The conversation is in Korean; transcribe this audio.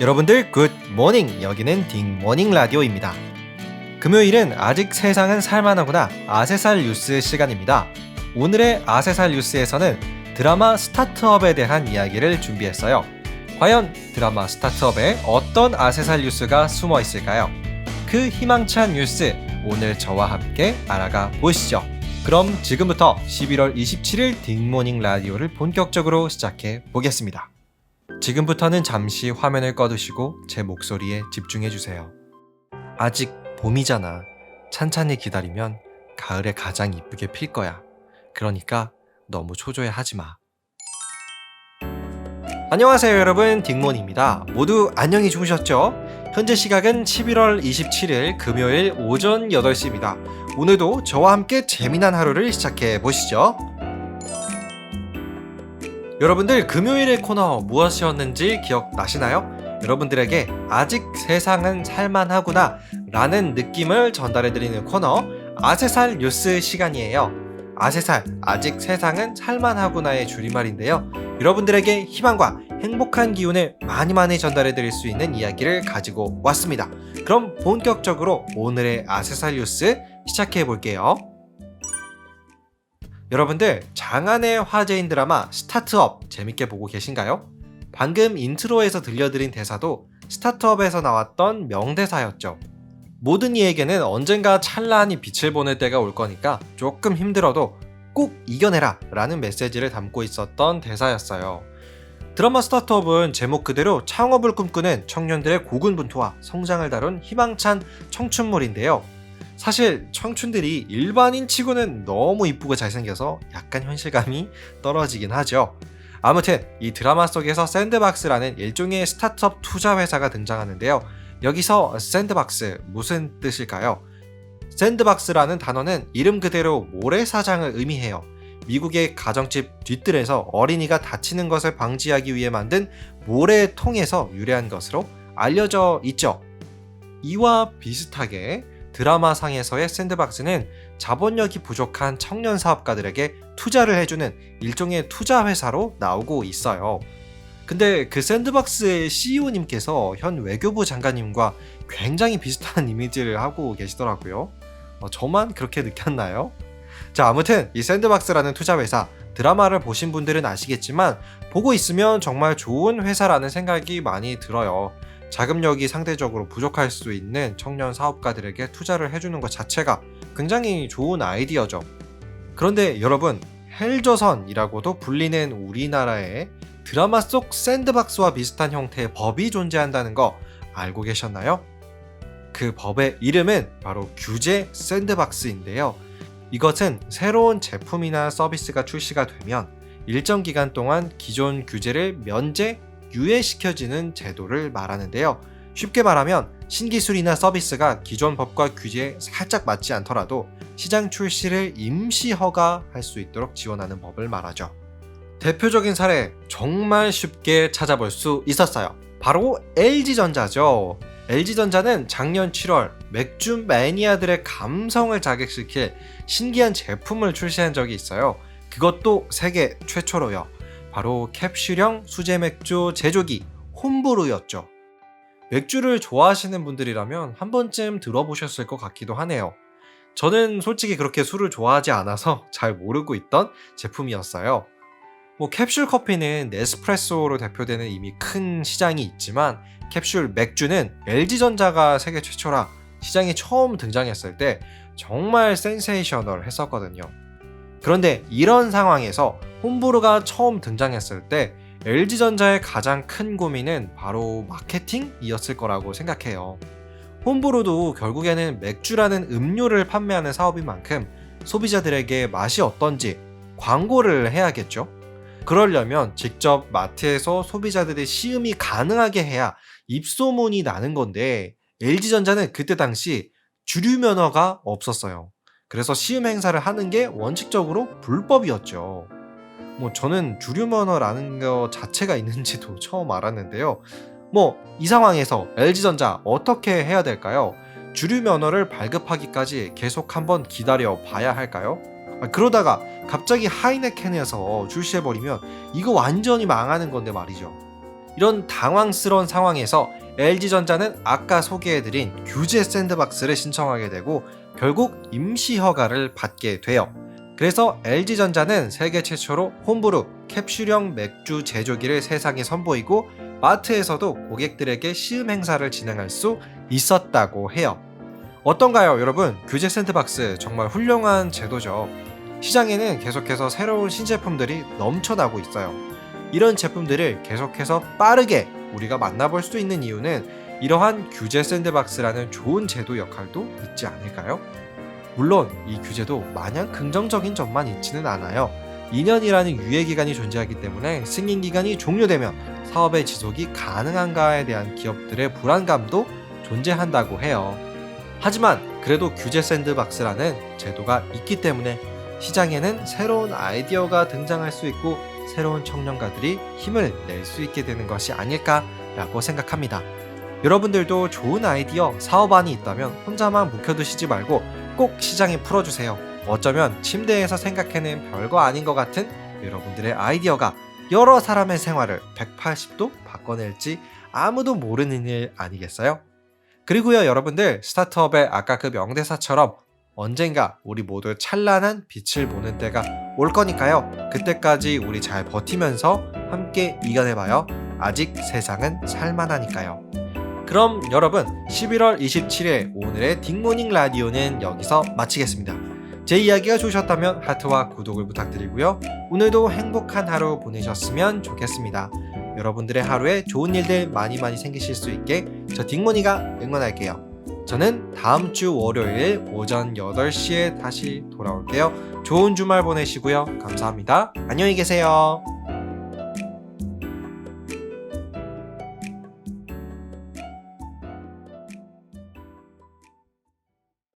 여러분들 굿 모닝 여기는 딩 모닝 라디오입니다. 금요일은 아직 세상은 살만하구나 아세살 뉴스 시간입니다. 오늘의 아세살 뉴스에서는 드라마 스타트업에 대한 이야기를 준비했어요. 과연 드라마 스타트업에 어떤 아세살 뉴스가 숨어 있을까요? 그 희망찬 뉴스 오늘 저와 함께 알아가 보시죠. 그럼 지금부터 11월 27일 딩모닝 라디오를 본격적으로 시작해 보겠습니다. 지금부터는 잠시 화면을 꺼두시고 제 목소리에 집중해 주세요. 아직 봄이잖아. 찬찬히 기다리면 가을에 가장 이쁘게 필 거야. 그러니까 너무 초조해 하지 마. 안녕하세요 여러분 딩몬입니다. 모두 안녕히 주무셨죠? 현재 시각은 11월 27일 금요일 오전 8시입니다. 오늘도 저와 함께 재미난 하루를 시작해 보시죠. 여러분들 금요일의 코너 무엇이었는지 기억나시나요? 여러분들에게 아직 세상은 살만하구나 라는 느낌을 전달해드리는 코너 아세살 뉴스 시간이에요. 아세살, 아직 세상은 살만하구나의 줄임말인데요. 여러분들에게 희망과 행복한 기운을 많이 많이 전달해드릴 수 있는 이야기를 가지고 왔습니다. 그럼 본격적으로 오늘의 아세살 뉴스 시작해 볼게요. 여러분들 장안의 화제인 드라마 스타트업 재밌게 보고 계신가요? 방금 인트로에서 들려드린 대사도 스타트업에서 나왔던 명대사였죠. 모든 이에게는 언젠가 찬란히 빛을 보낼 때가 올 거니까 조금 힘들어도 꼭 이겨내라 라는 메시지를 담고 있었던 대사였어요. 드라마 스타트업은 제목 그대로 창업을 꿈꾸는 청년들의 고군분투와 성장을 다룬 희망찬 청춘물인데요. 사실 청춘들이 일반인 치고는 너무 이쁘고 잘생겨서 약간 현실감이 떨어지긴 하죠. 아무튼 이 드라마 속에서 샌드박스라는 일종의 스타트업 투자 회사가 등장하는데요. 여기서 샌드박스 무슨 뜻일까요? 샌드박스라는 단어는 이름 그대로 모래사장을 의미해요. 미국의 가정집 뒤뜰에서 어린이가 다치는 것을 방지하기 위해 만든 모래통에서 유래한 것으로 알려져 있죠. 이와 비슷하게 드라마 상에서의 샌드박스는 자본력이 부족한 청년 사업가들에게 투자를 해주는 일종의 투자 회사로 나오고 있어요. 근데 그 샌드박스의 CEO님께서 현 외교부 장관님과 굉장히 비슷한 이미지를 하고 계시더라고요. 어, 저만 그렇게 느꼈나요? 자, 아무튼 이 샌드박스라는 투자 회사 드라마를 보신 분들은 아시겠지만 보고 있으면 정말 좋은 회사라는 생각이 많이 들어요. 자금력이 상대적으로 부족할 수 있는 청년 사업가들에게 투자를 해주는 것 자체가 굉장히 좋은 아이디어죠. 그런데 여러분, 헬조선이라고도 불리는 우리나라의 드라마 속 샌드박스와 비슷한 형태의 법이 존재한다는 거 알고 계셨나요? 그 법의 이름은 바로 규제 샌드박스인데요. 이것은 새로운 제품이나 서비스가 출시가 되면 일정 기간 동안 기존 규제를 면제, 유예시켜지는 제도를 말하는데요. 쉽게 말하면 신기술이나 서비스가 기존 법과 규제에 살짝 맞지 않더라도 시장 출시를 임시 허가할 수 있도록 지원하는 법을 말하죠. 대표적인 사례 정말 쉽게 찾아볼 수 있었어요. 바로 LG전자죠. LG전자는 작년 7월 맥주 매니아들의 감성을 자극시킬 신기한 제품을 출시한 적이 있어요. 그것도 세계 최초로요. 바로 캡슐형 수제 맥주 제조기 홈브루였죠. 맥주를 좋아하시는 분들이라면 한 번쯤 들어보셨을 것 같기도 하네요. 저는 솔직히 그렇게 술을 좋아하지 않아서 잘 모르고 있던 제품이었어요. 뭐 캡슐 커피는 네스프레소로 대표되는 이미 큰 시장이 있지만 캡슐 맥주는 LG전자가 세계 최초라 시장에 처음 등장했을 때 정말 센세이셔널 했었거든요. 그런데 이런 상황에서 홈브루가 처음 등장했을 때 LG전자의 가장 큰 고민은 바로 마케팅이었을 거라고 생각해요. 홈브루도 결국에는 맥주라는 음료를 판매하는 사업인 만큼 소비자들에게 맛이 어떤지 광고를 해야겠죠. 그러려면 직접 마트에서 소비자들의 시음이 가능하게 해야 입소문이 나는 건데 LG전자는 그때 당시 주류 면허가 없었어요. 그래서 시음 행사를 하는 게 원칙적으로 불법이었죠. 뭐 저는 주류 면허라는 거 자체가 있는지도 처음 알았는데요. 뭐 이 상황에서 LG전자 어떻게 해야 될까요? 주류 면허를 발급하기까지 계속 한번 기다려 봐야 할까요? 아, 그러다가 갑자기 하이네켄에서 출시해버리면 이거 완전히 망하는 건데 말이죠. 이런 당황스러운 상황에서 LG전자는 아까 소개해드린 규제 샌드박스를 신청하게 되고 결국 임시 허가를 받게 돼요. 그래서 LG전자는 세계 최초로 홈브루 캡슐형 맥주 제조기를 세상에 선보이고 마트에서도 고객들에게 시음 행사를 진행할 수 있었다고 해요. 어떤가요, 여러분? 규제 샌드박스 정말 훌륭한 제도죠. 시장에는 계속해서 새로운 신제품들이 넘쳐나고 있어요. 이런 제품들을 계속해서 빠르게 우리가 만나볼 수 있는 이유는 이러한 규제 샌드박스라는 좋은 제도 역할도 있지 않을까요? 물론 이 규제도 마냥 긍정적인 점만 있지는 않아요. 2년이라는 유예 기간이 존재하기 때문에 승인 기간이 종료되면 사업의 지속이 가능한가에 대한 기업들의 불안감도 존재한다고 해요. 하지만 그래도 규제 샌드박스라는 제도가 있기 때문에 시장에는 새로운 아이디어가 등장할 수 있고 새로운 청년가들이 힘을 낼 수 있게 되는 것이 아닐까라고 생각합니다. 여러분들도 좋은 아이디어, 사업안이 있다면 혼자만 묵혀두시지 말고 꼭 시장에 풀어주세요. 어쩌면 침대에서 생각해낸 별거 아닌 것 같은 여러분들의 아이디어가 여러 사람의 생활을 180도 바꿔낼지 아무도 모르는 일 아니겠어요? 그리고요, 여러분들 스타트업의 아까 그 명대사처럼 언젠가 우리 모두 찬란한 빛을 보는 때가 올 거니까요. 그때까지 우리 잘 버티면서 함께 이겨내봐요. 아직 세상은 살만하니까요. 그럼 여러분 11월 27일 오늘의 딩모닝 라디오는 여기서 마치겠습니다. 제 이야기가 좋으셨다면 하트와 구독을 부탁드리고요. 오늘도 행복한 하루 보내셨으면 좋겠습니다. 여러분들의 하루에 좋은 일들 많이 많이 생기실 수 있게 저 딩모니가 응원할게요. 저는 다음 주 월요일 오전 8시에 다시 돌아올게요. 좋은 주말 보내시고요. 감사합니다. 안녕히 계세요.